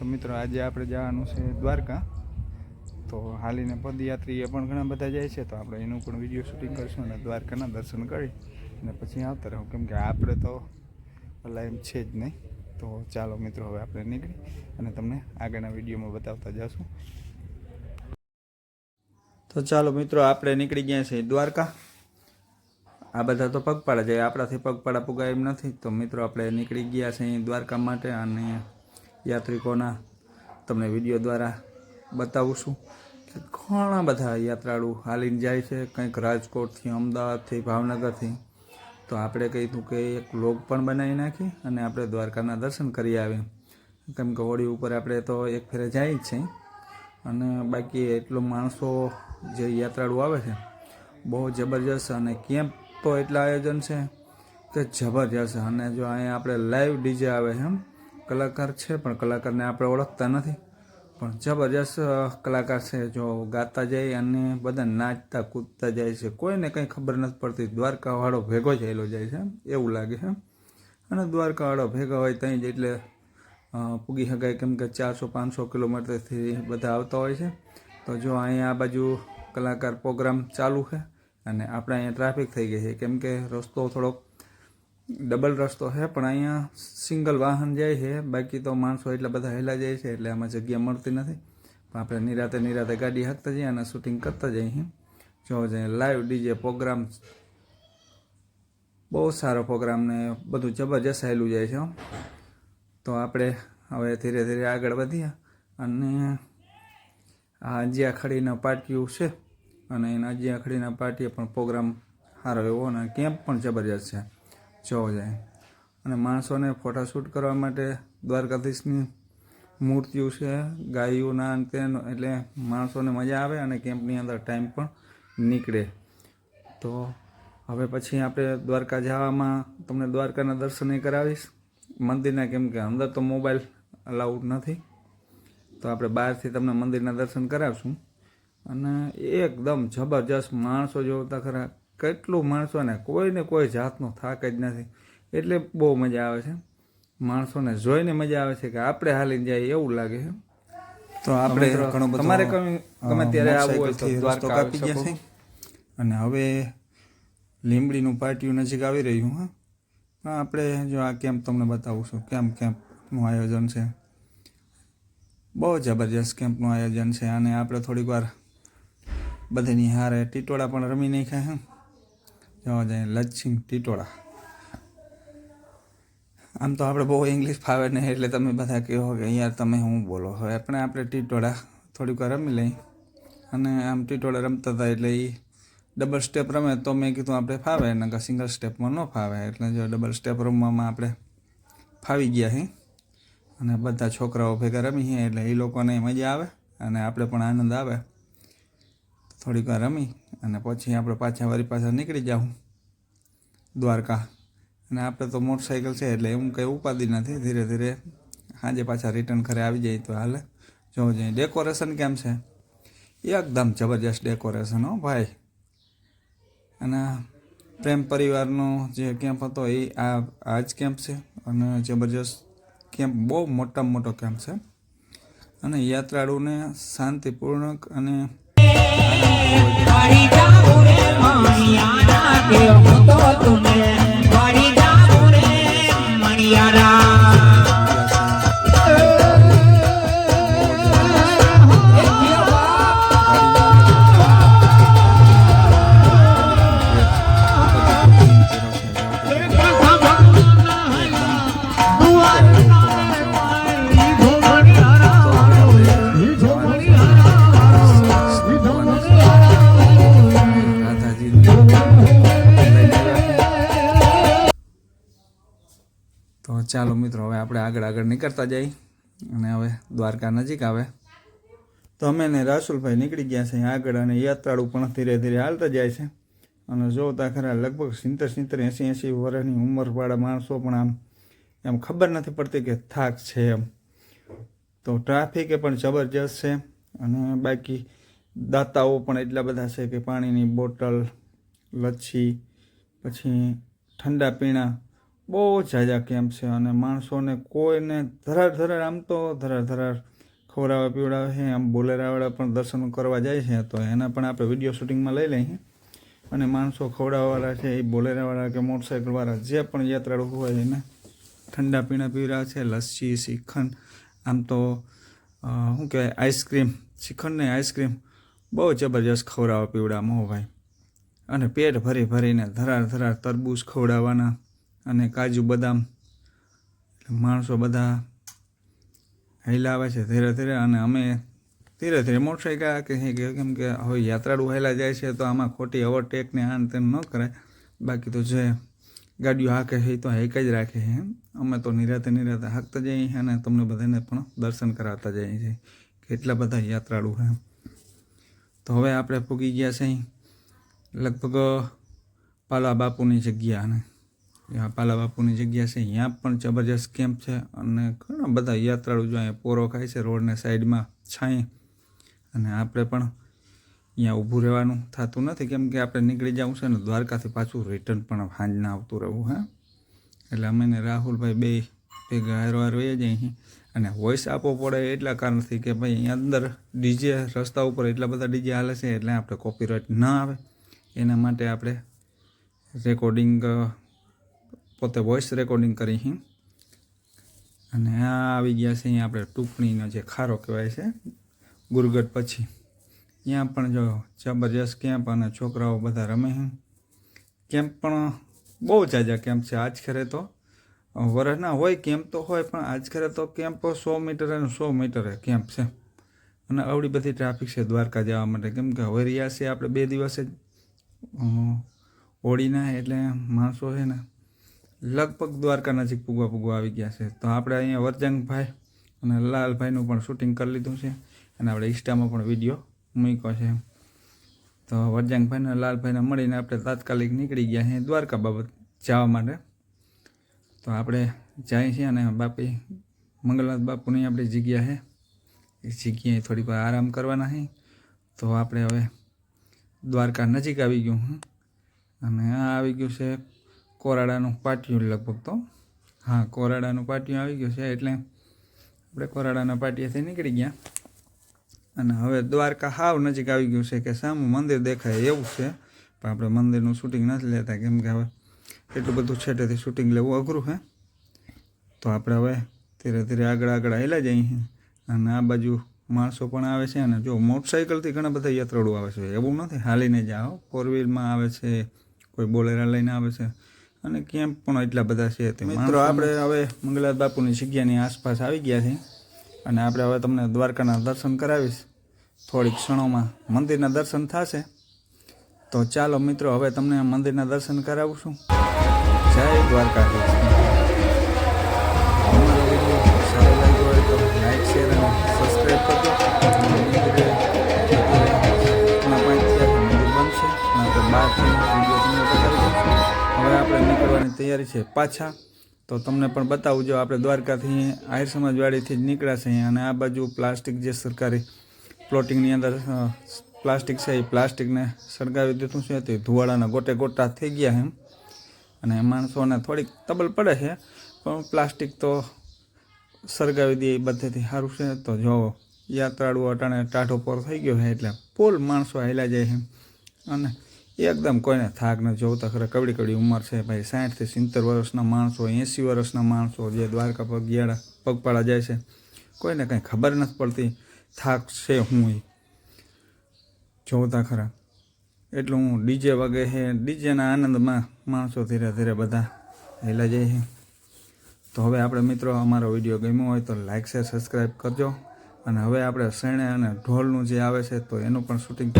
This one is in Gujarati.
તો મિત્રો આજે આપણે જવાનું છે દ્વારકા. તો હાલીને પદયાત્રી એ પણ ઘણા બધા જાય છે, તો આપણે એનું પણ વીડિયો શૂટિંગ કરીશું અને દ્વારકાના દર્શન કરી અને પછી આવતા રહું. કેમ કે આપણે તો પેલા એમ છે જ નહીં. તો ચાલો મિત્રો, હવે આપણે નીકળી અને તમને આગળના વિડીયોમાં બતાવતા જશું. તો ચાલો મિત્રો, આપણે નીકળી ગયા છીએ દ્વારકા. આ બધા તો પગપાળા જાય આપણાથી પગપાળા પુગાય એમ નથી. તો મિત્રો, આપણે નીકળી ગયા છીએ દ્વારકા માટે અને યાત્રિકોના તમને વીડિયો દ્વારા બતાવું છું કે ઘણા બધા યાત્રાળુ હાલીને જાય છે. કંઈક રાજકોટથી, અમદાવાદથી, ભાવનગરથી. તો આપણે કહીતું કે એક લોગ પણ બનાવી નાખી અને આપણે દ્વારકાના દર્શન કરી આવીએ. કેમ કે હોળી ઉપર આપણે તો એક ફેરે જાય જ છે. અને બાકી એટલો માણસો જે યાત્રાળુ આવે છે, બહુ જબરજસ્ત અને કેમ્પ તો એટલા આયોજન છે કે જબરજસ્ત. અને જો અહીંયા આપણે લાઈવ ડીજે આવે છે એમ કલાકાર છે, પણ કલાકારને આપણે ઓળખતા નથી. પણ જબરજસ્ત કલાકાર છે. જો ગાતા જાય અને બધા નાચતા, કૂદતા જાય છે. કોઈને કંઈ ખબર નથી પડતી, દ્વારકાવાળો ભેગો જયેલો જાય છે. એવું લાગે છે. અને દ્વારકાવાળો ભેગા હોય ત્યાં જ એટલે પૂગી શકાય કેમ કે ચારસો, પાંચસો કિલોમીટરથી બધા આવતા હોય છે. તો જો અહીંયા આ બાજુ કલાકાર પ્રોગ્રામ ચાલુ છે અને આપણે અહીંયા ટ્રાફિક થઈ ગઈ છે. કેમ કે રસ્તો થોડોક ડબલ રસ્તો છે, પણ અહીંયા સિંગલ વાહન જાય છે, બાકી તો માણસો એટલા બધા હેલા જાય છે, એટલે આમાં જગ્યા મળતી નથી. પણ આપણે નિરાતે નિરાતે ગાડી હાંકતા જઈએ અને શૂટિંગ કરતા જઈએ જો જઈએ લાઈવ ડીજે પ્રોગ્રામ બહુ સારો પ્રોગ્રામ ને બધું જબરજસ્ત હેલું જાય છે તો આપણે હવે ધીરે ધીરે આગળ વધીએ અને આ અજિયા ખડીના પાટિયું છે, અને એના અજિયા ખડીના પાટીએ પણ પ્રોગ્રામ સારો એવો અને કેમ્પ પણ જબરજસ્ત છે. જોવો જાય. અને માણસોને ફોટાશૂટ કરવા માટે દ્વારકાધીશની મૂર્તિઓ છે, ગાયોના અને એટલે માણસોને મજા આવે અને કેમ્પની અંદર ટાઈમ પણ નીકળે. તો હવે પછી આપણે દ્વારકા જવામાં તમને દ્વારકાના દર્શન કરાવીશ. મંદિરના કેમ કે અંદર તો મોબાઈલ અલાઉડ નથી. તો આપણે બહારથી તમને મંદિરના દર્શન કરાવશું. અને એકદમ જબરજસ્ત માણસો જોતા ખરા. કેટલું માણસો ને કોઈને કોઈ જાતનો થાક જ નથી. એટલે બહુ મજા આવે છે. માણસોને જોઈને મજા આવે છે કે આપણે હાલીને જાય એવું લાગે છે. તો આપણે તમારે ગમે ત્યારે આવવું હોય તો રસ્તો કાપી ગયા છે. અને હવે લીમડીનું પાટિયું નજીક આવી રહ્યું હા. પણ આપણે જો આ કેમ્પ તમને બતાવું છું કેમ્પ કેમ્પનું આયોજન છે. બહુ જબરજસ્ત કેમ્પનું આયોજન છે અને આપણે થોડીક વાર બધીની હારે ટીટોળા પણ રમી નાખ્યા હે. જોવા જાય લચ્છિંગ ટીટોળા. આમ તો આપણે બહુ ઇંગ્લિશ ફાવે નહીં એટલે તમે બધા કહો કે યાર, તમે હું બોલો? હવે આપણે આપણે ટીટોળા થોડીક રમી લઈ અને આમ ટીટોળા રમતા હતા એટલે એ ડબલ સ્ટેપ રમે તો મેં કીધું આપણે ફાવે, નકર સિંગલ સ્ટેપમાં ન ફાવે. એટલે જો ડબલ સ્ટેપ રમવામાં આપણે ફાવી ગયા હે. અને બધા છોકરાઓ ભેગા રમી હે એટલે એ લોકોને મજા આવે અને આપણે પણ આનંદ આવે. થોડીક વાર રમી અને પછી આપણે પાછા વળી પાછા નીકળી જાઉં દ્વારકા. અને આપણે તો મોટરસાઇકલ છે એટલે એવું કંઈ ઉપાધિ નથી. ધીરે ધીરે સાંજે પાછા રિટર્ન ઘરે આવી જાય તો હાલે. જોવું જોઈએ ડેકોરેશન કેમ છે? એકદમ જબરજસ્ત ડેકોરેશન હો ભાઈ. અને પ્રેમ પરિવારનો જે કેમ્પ હતો એ આ આ જ કેમ્પ છે. અને જબરજસ્ત કેમ્પ બહુ મોટામાં મોટો કેમ્પ છે. અને યાત્રાળુને શાંતિપૂર્ણક અને મણિયારા ચાલો મિત્રો, હવે આપણે આગળ આગળ નીકળતા જઈએ અને હવે દ્વારકા નજીક આવે. તો અમે ને રાસુલભાઈ નીકળી ગયા છે આગળ અને યાત્રાળુ પણ ધીરે ધીરે હાલતા જાય છે. અને જોતા ખરા લગભગ સિત્તેર સિત્તેર, એંસી એંસી વર્ષની ઉંમરવાળા માણસો પણ આમ, એમ ખબર નથી પડતી કે થાક છે એમ. તો ટ્રાફિકે પણ જબરજસ્ત છે અને બાકી દાતાઓ પણ એટલા બધા છે કે પાણીની બોટલ, લચ્છી, પછી ઠંડા પીણા બહુ ઝાઝા કેમ્પ છે? અને માણસોને કોઈને ધરાર ધરાર, આમ તો ધરાર ધરાર ખવડાવે પીવડાવે છે, આમ બોલેરાવાળા પણ દર્શન કરવા જાય છે, તો એના પણ આપણે વીડિયો શૂટિંગમાં લઈ લઈએ અને માણસો ખવડાવવાવાળા છે, એ બોલેરાવાળા કે મોટરસાઇકલવાળા જે પણ યાત્રાળુ હોય એને ઠંડા પીણા પીવડા છે, લસ્સી શ્રીખંડ આમ તો શું કહેવાય આઈસ્ક્રીમ શ્રીખંડ ને આઈસ્ક્રીમ બહુ જબરજસ્ત ખવડાવવા પીવડાવે મો ભાઈ અને પેટ ભરી ભરીને ધરાર ધરાર તરબૂચ ખવડાવવાના અને કાજુ બદામ. માણસો બધા હેલાવે છે ધીરે ધીરે અને અમે ધીરે ધીરે મોટરસાઇકલ કે કેમ કે હવે યાત્રાળુ હેલા જાય છે તો આમાં ખોટી ઓવરટેક ને આન તેમ ન કરાય બાકી તો જે ગાડીઓ હાકે છે તો હેક જ રાખે છે અમે તો નિરાતે નિરાતે હાંકતા જઈએ છીએ અને તમને બધાને પણ દર્શન કરાવતા જઈએ છીએ. કેટલા બધા યાત્રાળુ છે તો હવે આપણે પૂગી ગયા છે અહીં લગભગ પાલા બાપુની જગ્યા અને પાલા બાપુની જગ્યા છે. ત્યાં પણ જબરજસ્ત કેમ્પ છે અને ઘણા બધા યાત્રાળુ જો અહીંયા પોરો ખાય છે રોડને સાઈડમાં છાંય. અને આપણે પણ અહીંયા ઊભું રહેવાનું થતું નથી કેમ કે આપણે નીકળી જવું છે ને દ્વારકાથી પાછું રિટર્ન પણ સાંજના આવતું રહેવું, હા. એટલે અમે ને રાહુલભાઈ બે ભેગા હારો રહીએ જ અહીં. અને વોઇસ આપવો પડે એટલા કારણથી કે ભાઈ અહીંયા અંદર ડીજે રસ્તા ઉપર એટલા બધા ડીજે હાલે છે એટલે આપણે કોપીરાઇટ ન આવે. એના માટે આપણે રેકોર્ડિંગ પોતે વોઇસ રેકોર્ડિંગ કરી છે અને આ આવી ગયા છે અહીંયા આપણે ટૂંકણીનો જે ખારો કહેવાય છે, ગુરગટ પછી. ત્યાં પણ જો જબરજસ્ત કેમ્પ અને છોકરાઓ બધા રમે છે કેમ્પ પણ બહુ જાજા કેમ્પ છે આજ ખરે તો. વર્ષના હોય કેમ્પ તો હોય, પણ આજ ખરે તો કેમ્પ સો મીટર અને સો મીટરે કેમ્પ છે. અને આવડી બધી ટ્રાફિક છે દ્વારકા જવા માટે. કેમ કે હવે રહ્યા છે આપણે બે દિવસે હોળીના એટલે માણસો છે ને લગભગ દ્વારકા નજીક પૂગવા પૂગવા આવી ગયા છે. તો આપણે અહીંયા વરજંગભાઈ અને લાલભાઈનું પણ શૂટિંગ કરી લીધું છે અને આપણે ઇન્સ્ટામાં પણ વીડિયો મૂક્યો છે. તો વરજંગભાઈ અને લાલભાઈને મળીને આપણે તાત્કાલિક નીકળી ગયા છીએ દ્વારકા બાબત જવા માટે. તો આપણે જાય છીએ અને બાપી મંગલનાથ બાપુની આપણી જગ્યા છે. એ જગ્યાએ થોડી વાર આરામ કરવાના છે. તો આપણે હવે દ્વારકા નજીક આવી ગયું. અને આ આવી ગયું છે કોરાડાનું પાટિયું લગભગ તો. હા, કોરાડાનું પાટિયું આવી ગયું છે એટલે આપણે કોરાડાના પાટિયાથી નીકળી ગયા. અને હવે દ્વારકા હાવ નજીક આવી ગયું છે કે સામું મંદિર દેખાય એવું છે. પણ આપણે મંદિરનું શૂટિંગ નથી લેતા કેમ કે હવે એટલું બધું છેટેથી શૂટિંગ લેવું અઘરું છે. તો આપણે હવે ધીરે ધીરે આગળ આગળ હેલા જઈએ અને આ બાજુ માણસો પણ આવે છે અને જો મોટરસાઇકલથી ઘણા બધા યાત્રાળુ આવે છે. એવું નથી, હાલીને જાઓ. ફોર વ્હીલમાં આવે છે, કોઈ બોલેરા લઈને આવે છે. અને કેમ્પ પણ એટલા બધા છે તે મિત્રો આપણે હવે મંગલાથ બાપુની જગ્યાની આસપાસ આવી ગયા છે અને આપણે હવે તમને દ્વારકાના દર્શન કરાવીશ. થોડીક ક્ષણોમાં મંદિરના દર્શન થશે. તો ચાલો મિત્રો હવે તમને મંદિરના દર્શન કરાવું છું જય દ્વારકાધીશ. લાઈક શેર અને સબસ્ક્રાઈબ કરજો. આપણે તૈયારી છે પાછા, તો તમને પણ બતાવું. જો આપણે દ્વારકાથી આહિર સમાજવાડીથી જ નીકળ્યા છીએ અને આ બાજુ પ્લાસ્ટિક જે સરકારી પ્લોટિંગની અંદર પ્લાસ્ટિક છે એ પ્લાસ્ટિકને સળગાવી દીધું છે. તે ધુવાડાના ગોટે ગોટા થઈ ગયા એમ. અને માણસોને થોડીક તબલ પડે છે, પણ પ્લાસ્ટિક તો સળગાવી દે એ બધેથી સારું છે. તો જો યાત્રાળુ અટાણે ટાઢો પર થઈ ગયો છે એટલે પોલ માણસો હાલ્યા જાય છે. અને એકદમ કોઈને થાક નથી જોતા ખરા. કવડી કવડી ઉંમર છે ભાઈ. સાઠથી સિત્તેર વર્ષના માણસો, એંસી વર્ષના માણસો જે દ્વારકા પગિયાળા પગપાળા જાય છે. કોઈને કંઈ ખબર નથી પડતી થાક છે હું એ જોતા ખરા. એટલું હું ડીજે વગે છે ડીજેના આનંદમાં માણસો ધીરે ધીરે બધા હેલા છે તો હવે આપણે મિત્રો, અમારો વીડિયો ગમ્યો હોય તો લાઇક શેર સબસ્ક્રાઈબ કરજો. અને હવે આપણે શેણે અને ઢોલનું જે આવે છે તો એનું પણ શૂટિંગ.